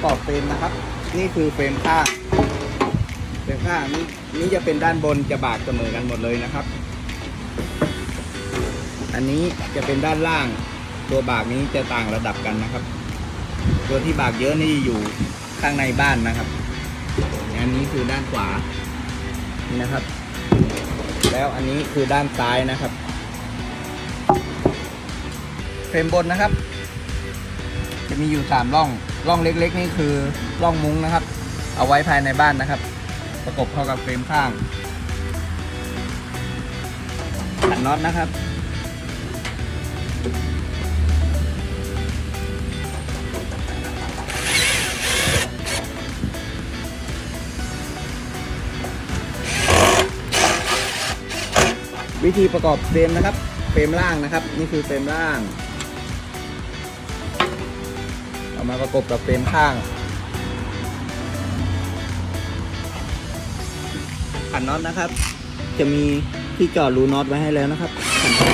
ประกอบเฟรมนะครับ นี่คือเฟรมข้างเฟรมข้างนี่นี่จะเป็นด้านบนจะบากเสมอกันหมดเลยนะครับ อันนี้จะเป็นด้านล่าง ตัวบากนี้จะต่างระดับกันนะครับ ตัวที่บากเยอะนี่อยู่ข้างในบ้านนะครับ อันนี้คือด้านขวานี่นะครับ แล้วอันนี้คือด้านซ้ายนะครับเฟรมบนนะครับ จะมีอยู่สามร่อง ร่องเล็กๆ นี่คือร่องมุ้งนะครับ เอาไว้ภายในบ้านนะครับ ประกบเข้ากับเฟรมข้างขันน็อตนะครับ วิธีประกอบเฟรมนะครับ เฟรมล่างนะครับ นี่คือเฟรมล่าง เอามาประกบกับเฟรมข้างขันน็อตนะครับ จะมีที่เจอดรูน็อตไว้ให้แล้วนะครับขันเข้า